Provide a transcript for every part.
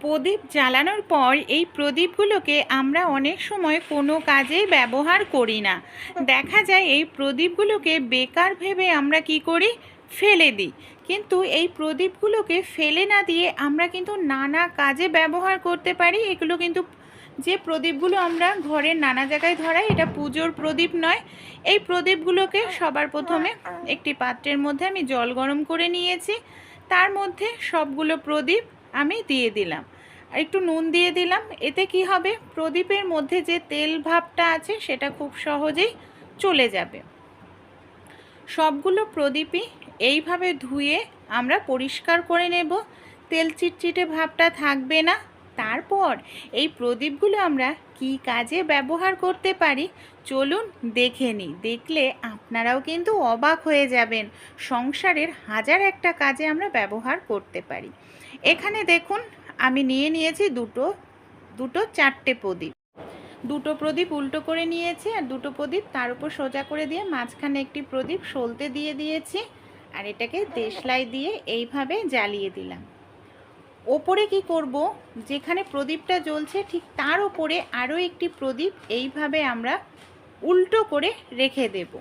প্রদীপ জ্বালানোর পর এই প্রদীপগুলোকে আমরা অনেক সময় কোনো কাজেই ব্যবহার করি না। দেখা যায় এই প্রদীপগুলোকে বেকার ভেবে আমরা কি করি? ফেলে দিই। কিন্তু এই প্রদীপগুলোকে ফেলে না দিয়ে আমরা কিন্তু নানা কাজে ব্যবহার করতে পারি। এগুলো কিন্তু যে প্রদীপগুলো আমরা ঘরের নানা জায়গায় ধরাই, এটা পুজোর প্রদীপ নয়। এই প্রদীপগুলোকে সবার প্রথমে একটি পাত্রের মধ্যে আমি জল গরম করে নিয়েছি। তার মধ্যে সবগুলো প্রদীপ আমি দিয়ে দিলাম। একটু নুন দিয়ে দিলাম। এতে কি হবে? প্রদীপের মধ্যে যে তেল ভাবটা আছে, সেটা খুব সহজেই চলে যাবে। সবগুলো প্রদীপই এইভাবে ধুয়ে আমরা পরিষ্কার করে নেব। তেল চিটচিটে ভাবটা থাকবে না। তারপর এই প্রদীপগুলো আমরা কি কাজে ব্যবহার করতে পারি? চলুন দেখে নিই। দেখলে আপনারাও কিন্তু অবাক হয়ে যাবেন। সংসারের হাজার একটা কাজে আমরা ব্যবহার করতে পারি। এখানে দেখুন, আমি নিয়ে নিয়েছি দুটো দুটো চারটে প্রদীপ। দুটো প্রদীপ উল্টো করে নিয়েছি আর দুটো প্রদীপ তার উপর সোজা করে দিয়ে মাঝখানে একটি প্রদীপ সলতে দিয়ে দিয়েছি আর এটাকে দেশলাই দিয়ে এইভাবে জ্বালিয়ে দিলাম। ওপরে কি করব? যেখানে প্রদীপটা জ্বলছে ঠিক তার ওপরে আরও একটি প্রদীপ এইভাবে আমরা উল্টো করে রেখে দেব।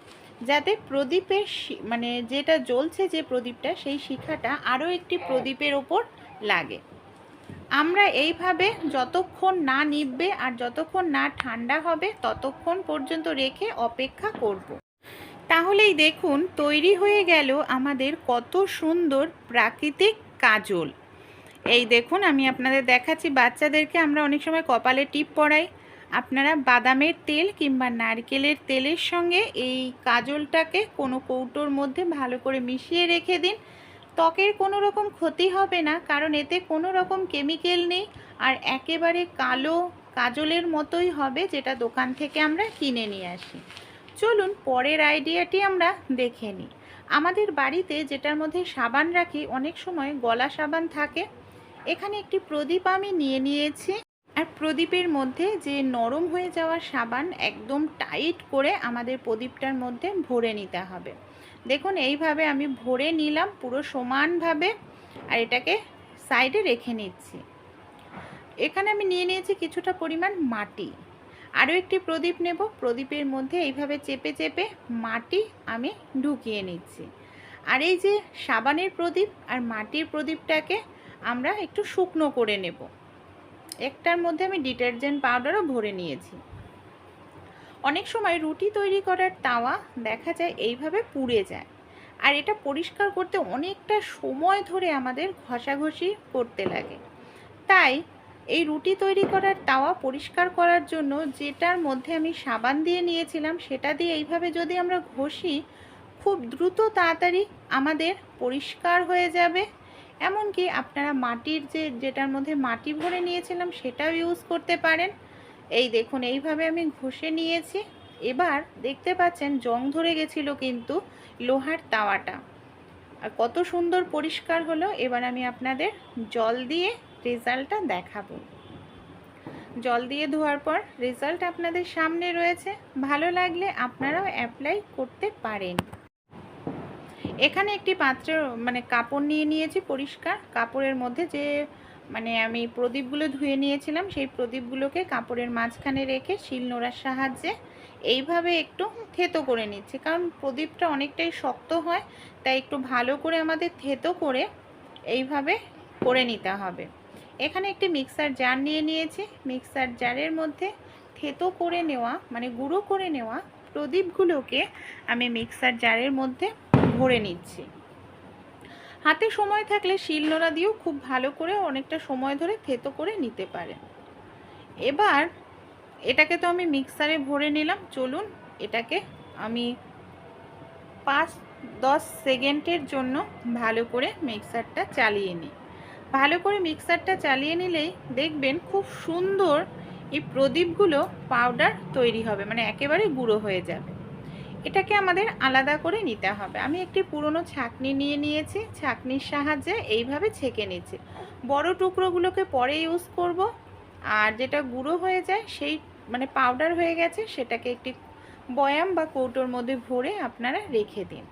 যাতে প্রদীপের মানে যেটা জ্বলছে যে প্রদীপটা সেই শিখাটা আরও একটি প্রদীপের ওপর লাগে। আমরা এইভাবে যতক্ষণ না নিববে আর যতক্ষণ না ঠান্ডা হবে, ততক্ষণ পর্যন্ত রেখে অপেক্ষা করব। তাহলেই দেখুন, তৈরি হয়ে গেল আমাদের কত সুন্দর প্রাকৃতিক কাজল। এই দেখুন, আমি আপনাদের দেখাচ্ছি, বাচ্চাদেরকে আমরা অনেক সময় কপালে টিপ পরাই। আপনারা বাদামের তেল কিংবা নারকেলের তেলের সঙ্গে এই কাজলটাকে কোনো কৌটোর মধ্যে ভালো করে মিশিয়ে রেখে দিন। ত্বকের কোনো রকম ক্ষতি হবে না, কারণ এতে কোনো রকম কেমিক্যাল নেই আর একেবারে কালো কাজলের মতোই হবে যেটা দোকান থেকে আমরা কিনে নিয়ে আসি। চলুন পরের আইডিয়াটি আমরা দেখে নিই। আমাদের বাড়িতে যেটার মধ্যে সাবান রাখি, অনেক সময় গলা সাবান থাকে। এখানে একটি প্রদীপ আমি নিয়ে নিয়েছি। আর প্রদীপের মধ্যে যে নরম হয়ে যাওয়া সাবান একদম টাইট করে আমাদের প্রদীপটার মধ্যে ভরে নিতে হবে। দেখুন, এইভাবে আমি ভরে নিলাম পুরো সমানভাবে আর এটাকে সাইডে রেখে নিচ্ছি। এখানে আমি নিয়ে নিয়েছি কিছুটা পরিমাণ মাটি। আরও একটি প্রদীপ নেব। প্রদীপের মধ্যে এইভাবে চেপে চেপে মাটি আমি ঢুকিয়ে নিচ্ছি। আর এই যে সাবানের প্রদীপ আর মাটির প্রদীপটাকে আমরা একটু শুকনো করে নেব। একটার মধ্যে আমি ডিটারজেন্ট পাউডারও ভরে নিয়েছি। অনেক সময় রুটি তৈরি করার তাওয়া দেখা যায় এইভাবে পুড়ে যায়। আর এটা পরিষ্কার করতে অনেকটা সময় ধরে আমাদের ঘষাঘষি করতে লাগে। তাই এই রুটি তৈরি করার তাওয়া পরিষ্কার করার জন্য যেটার মধ্যে আমি সাবান দিয়ে নিয়েছিলাম সেটা দিয়ে এইভাবে যদি আমরা ঘষি, খুব দ্রুত তাড়াতাড়ি আমাদের পরিষ্কার হয়ে যাবে। এমনকি আপনারা মাটির যে, যেটার মধ্যে মাটি ভরে নিয়েছিলাম সেটাও ইউজ করতে পারেন। এই দেখুন, এইভাবে আমি ঘষে নিয়েছি। এবার দেখতে পাচ্ছেন জং ধরে গেছিল কিন্তু লোহার তাওয়াটা। আর কত সুন্দর পরিষ্কার হলো। এবার আমি আপনাদের জল দিয়ে রেজাল্টটা দেখাবো। জল দিয়ে ধোয়ার পর রেজাল্ট আপনাদের সামনে রয়েছে। ভালো লাগলে আপনারাও অ্যাপ্লাই করতে পারেন। এখানে একটি পাত্র মানে কাপড় নিয়ে নিয়েছি পরিষ্কার। কাপড়ের মধ্যে যে মানে আমি প্রদীপগুলো ধুয়ে নিয়েছিলাম, সেই প্রদীপগুলোকে কাপড়ের মাঝখানে রেখে শিলনোড়ার সাহায্যে এইভাবে একটু থেতো করে নিচ্ছি। কারণ প্রদীপটা অনেকটাই শক্ত হয়, তাই একটু ভালো করে আমাদের থেতো করে এইভাবে করে নিতে হবে। এখানে একটি মিক্সার জার নিয়ে নিয়েছি। মিক্সার জারের মধ্যে থেতো করে নেওয়া মানে গুঁড়ো করে নেওয়া প্রদীপগুলোকে আমি মিক্সার জারের মধ্যে ভরে নিচ্ছি। হাতে সময় থাকলে শিলনোড়া দিয়েও খুব ভালো করে অনেকটা সময় ধরে থেতো করে নিতে পারে। এবার এটাকে তো আমি মিক্সারে ভরে নিলাম, চলুন এটাকে আমি পাঁচ দশ সেকেন্ডের জন্য ভালো করে মিক্সারটা চালিয়ে নিই। ভালো করে মিক্সারটা চালিয়ে নিলেই দেখবেন খুব সুন্দর এই প্রদীপগুলো পাউডার তৈরি হবে মানে একেবারে গুঁড়ো হয়ে যাবে। এটাকে আমাদের আলাদা করে নিতে হবে। আমি একটি পুরনো ছাকনি নিয়ে নিয়েছি। ছাকনির সাহায্যে এইভাবে ছেঁকে নিচ্ছি। বড় টুকরোগুলোকে পরে ইউজ করব। আর যেটা গুঁড়ো হয়ে যায়, সেই মানে পাউডার হয়ে গেছে, সেটাকে একটি বয়াম বা কৌটোর মধ্যে ভরে আপনারা রেখে দিন।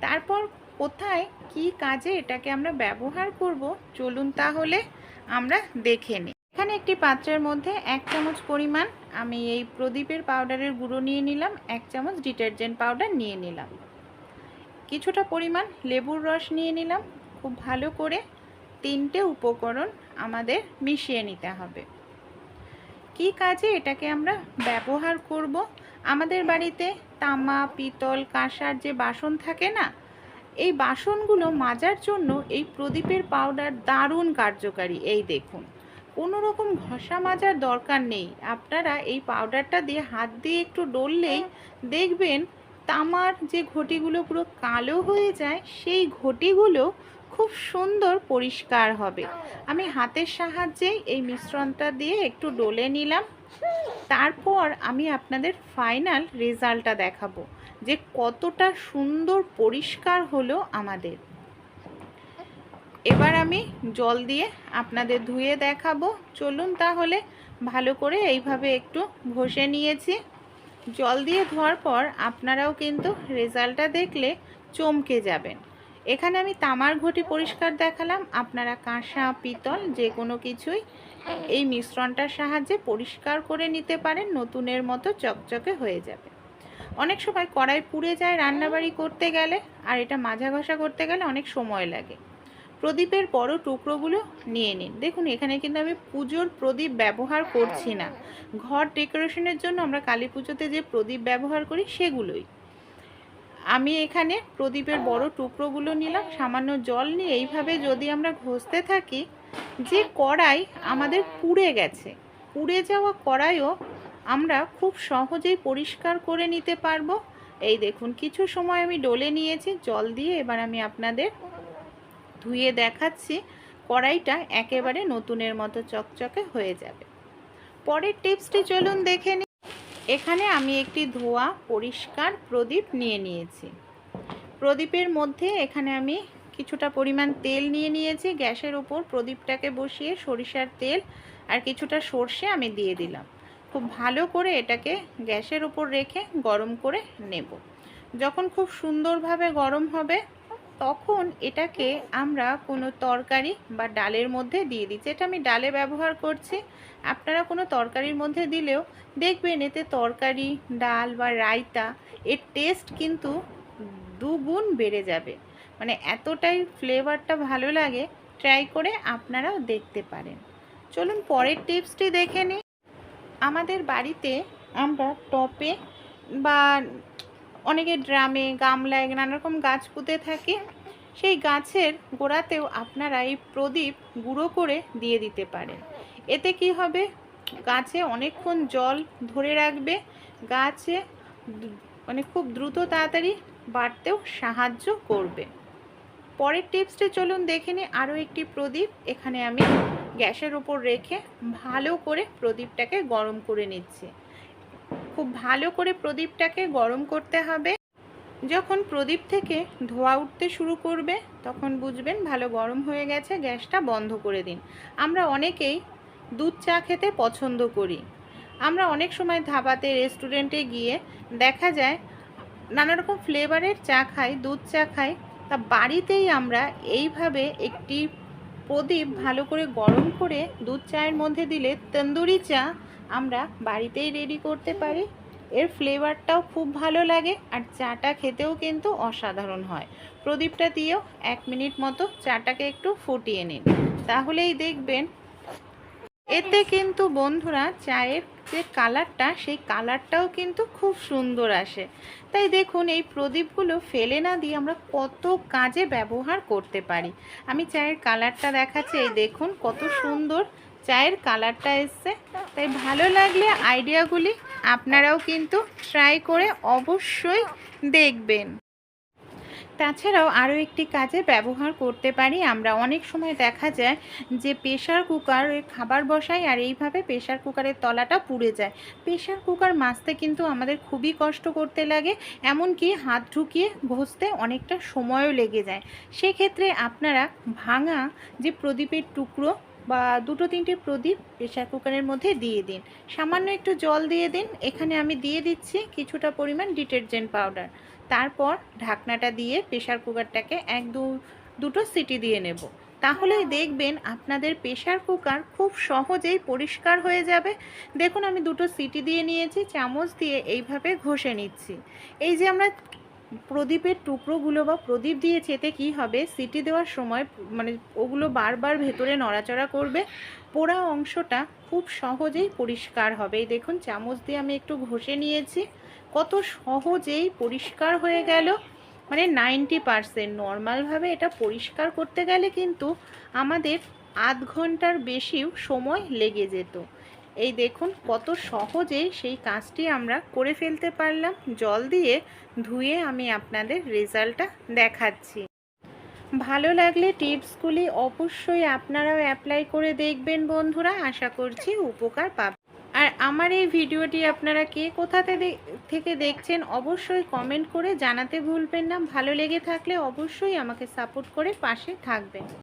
তারপর কোথায় কি কাজে এটাকে আমরা ব্যবহার করব, চলুন তাহলে আমরা দেখে নিই। এখানে একটি পাত্রের মধ্যে এক চামচ পরিমাণ আমি এই প্রদীপের পাউডারের গুঁড়ো নিয়ে নিলাম, এক চামচ ডিটারজেন্ট পাউডার নিয়ে নিলাম। কিছুটা পরিমাণ লেবুর রস নিয়ে নিলাম, খুব ভালো করে তিনটে উপকরণ আমাদের মিশিয়ে নিতে হবে। কি কাজে এটাকে আমরা ব্যবহার করব? আমাদের বাড়িতে তামা, পিতল, কাঁসার যে বাসন থাকে না, এই বাসনগুলো মাজার জন্য এই প্রদীপের পাউডার দারুণ কার্যকারী। এই দেখুন। কোনো রকম ঘষা মাজার দরকার নেই। আপনারা এই পাউডারটা দিয়ে হাত দিয়ে একটু ডললেই দেখবেন তামার যে ঘটিগুলো পুরো কালো হয়ে যায়, সেই ঘটিগুলো খুব সুন্দর পরিষ্কার হবে। আমি হাতের সাহায্যে এই মিশ্রণটা দিয়ে একটু ডলে নিলাম। তারপর আমি আপনাদের ফাইনাল রেজাল্টটা দেখাবো যে কতটা সুন্দর পরিষ্কার হলো আমাদের। এবার আমি জল দিয়ে আপনাদের ধুয়ে দেখাবো। চলুন তাহলে ভালো করে এইভাবে একটু ঘষে নিয়েছি। জল দিয়ে ধোয়ার পর আপনারাও কিন্তু রেজাল্টটা দেখলে চমকে যাবেন। এখানে আমি তামার ঘটি পরিষ্কার দেখালাম। আপনারা কাঁসা, পিতল যে কোনো কিছুই এই মিশ্রণটার সাহায্যে পরিষ্কার করে নিতে পারেন। নতুনের মতো চকচকে হয়ে যাবে। অনেক সময় কড়াই পুড়ে যায় রান্নাবাড়ি করতে গেলে, আর এটা মাজা ঘষা করতে গেলে অনেক সময় লাগে। প্রদীপের বড় টুকরোগুলো নিয়ে নিন। দেখুন, এখানে কিন্তু আমি পুজোর প্রদীপ ব্যবহার করছি না। ঘর ডেকোরেশনের জন্য আমরা কালী পুজোতে যে প্রদীপ ব্যবহার করি, সেগুলোই। আমি এখানে প্রদীপের বড় টুকরোগুলো নিলাম, সামান্য জল নিয়ে। এইভাবে যদি আমরা ঘষতে থাকি, যে কড়াই আমাদের পুড়ে গেছে। পুড়ে যাওয়া কড়াইও আমরা খুব সহজেই পরিষ্কার করে নিতে পারব। এই দেখুন, কিছু সময় আমি ডলে নিয়েছি, জল দিয়ে। এবার আমি আপনাদের ধুয়ে দেখাচ্ছি, কড়াইটা একেবারে নতুনের মতো চকচকে হয়ে যাবে। পরের টিপসটি চলুন দেখে নিই এখানে আমি একটি ধোয়া পরিষ্কার প্রদীপ নিয়ে নিয়েছি। প্রদীপের মধ্যে এখানে আমি কিছুটা পরিমাণ তেল নিয়ে নিয়েছি। গ্যাসের উপর প্রদীপটাকে বসিয়ে সরিষার তেল আর কিছুটা সর্ষে আমি দিয়ে দিলাম। খুব ভালো করে এটাকে গ্যাসের উপর রেখে গরম করে নেব। যখন খুব সুন্দরভাবে গরম হবে তখন এটাকে আমরা কোনো তরকারি বা ডালের মধ্যে দিয়ে দিচ্ছি। এটা আমি ডালে ব্যবহার করছি। আপনারা কোনো তরকারির মধ্যে দিলেও দেখবেন এতে তরকারি, ডাল বা রায়তা, এর টেস্ট কিন্তু দুগুণ বেড়ে যাবে। মানে এতটাই ফ্লেভারটা ভালো লাগে ট্রাই করে আপনারাও দেখতে পারেন। চলুন পরের টিপসটি দেখে নিই। আমাদের বাড়িতে আমরা টপে বা অনেকে ড্রামে, গামলায় নানা রকম গাছ পুঁতে থাকে। সেই গাছের গোড়াতেও আপনারা এই প্রদীপ গুঁড়ো করে দিয়ে দিতে পারেন। এতে কি হবে? গাছে অনেকক্ষণ জল ধরে রাখবে। গাছে মানে খুব দ্রুত তাড়াতাড়ি বাড়তেও সাহায্য করবে। পরের টিপসটি চলুন দেখে নিই। আরও একটি প্রদীপ এখানে আমি গ্যাসের উপর রেখে ভালো করে প্রদীপটাকে গরম করে নিচ্ছি। খুব ভালো করে প্রদীপটাকে গরম করতে হবে। যখন প্রদীপ থেকে ধোয়া উঠতে শুরু করবে, তখন বুঝবেন ভালো গরম হয়ে গেছে, গ্যাসটা বন্ধ করে দিন। আমরা অনেকেই দুধ চা খেতে পছন্দ করি। আমরা অনেক সময় ধাবাতে, রেস্টুরেন্টে গিয়ে দেখা যায়, নানা রকম ফ্লেভারের চা খাই, দুধ চা খাই, তা বাড়িতেই আমরা এইভাবে একটি প্রদীপ ভালো করে গরম করে দুধ চায়ের মধ্যে দিলে, তন্দুরি চা আমরা বাড়িতেই রেডি করতে পারি। এর ফ্লেভারটাও খুব ভালো লাগে আর চাটা খেতেও কিন্তু অসাধারণ হয়। প্রদীপটা দিয়েও এক মিনিট মতো চাটাকে একটু ফুটিয়ে নিন। তাহলেই দেখবেন এতে কিন্তু বন্ধুরা চায়ের যে কালারটা সেই কালারটাও কিন্তু খুব সুন্দর আসে। তাই দেখুন, এই প্রদীপগুলো ফেলে না দিয়ে আমরা কত কাজে ব্যবহার করতে পারি। আমি চায়ের কালারটা দেখাচ্ছি, এই দেখুন কত সুন্দর চায়ের কালারটা এসছে। তাই ভালো লাগলে আইডিয়াগুলি আপনারাও কিন্তু ট্রাই করে অবশ্যই দেখবেন। তাছাড়াও আরও একটি কাজে ব্যবহার করতে পারি। আমরা অনেক সময় দেখা যায় যে প্রেশার কুকার খাবার বসাই আর এইভাবে প্রেশার কুকারের তলাটা পুড়ে যায়। প্রেশার কুকার মাজতে কিন্তু আমাদের খুবই কষ্ট করতে লাগে, এমনকি হাত ঢুকিয়ে ঘষতে অনেকটা সময়ও লেগে যায়। সেক্ষেত্রে আপনারা ভাঙা যে প্রদীপের টুকরো বা দুটো তিনটে প্রদীপ প্রেশার কুকারের মধ্যে দিয়ে দিন। সামান্য একটু জল দিয়ে দিন। এখানে আমি দিয়ে দিচ্ছি কিছুটা পরিমাণ ডিটারজেন্ট পাউডার। তারপর ঢাকনাটা দিয়ে প্রেশার কুকারটাকে এক দু, দুটো সিটি দিয়ে নেব। তাহলেই দেখবেন আপনাদের প্রেশার কুকার খুব সহজেই পরিষ্কার হয়ে যাবে। দেখুন আমি দুটো সিটি দিয়ে নিয়েছি, চামচ দিয়ে এইভাবে ঘষে নিচ্ছি। এই যে আমরা প্রদীপের টুকরোগুলো বা প্রদীপ দিয়ে এতে কী হবে, সিটি দেওয়ার সময় মানে ওগুলো বারবার ভেতরে নড়াচড়া করবে, পোড়া অংশটা খুব সহজেই পরিষ্কার হবে। দেখুন, চামচ দিয়ে আমি একটু ঘষে নিয়েছি। কত সহজেই পরিষ্কার হয়ে গেল। মানে নাইনটি পারসেন্ট নর্মালভাবে এটা পরিষ্কার করতে গেলে কিন্তু আমাদের আধ ঘণ্টার বেশিও সময় লেগে যেত। এই দেখুন কত সহজেই সেই কাজটি আমরা করে ফেলতে পারলাম। জল দিয়ে ধুয়ে আমি আপনাদের রেজাল্টটা দেখাচ্ছি। ভালো লাগলে টিপসগুলি অবশ্যই আপনারাও অ্যাপ্লাই করে দেখবেন বন্ধুরা। আশা করছি উপকার পাবেন আর আমার এই ভিডিওটি আপনারা কে কোথাতে দে- থেকে দেখছেন অবশ্যই কমেন্ট করে জানাতে ভুলবেন না। ভালো লেগে থাকলে অবশ্যই আমাকে সাপোর্ট করে পাশে থাকবেন।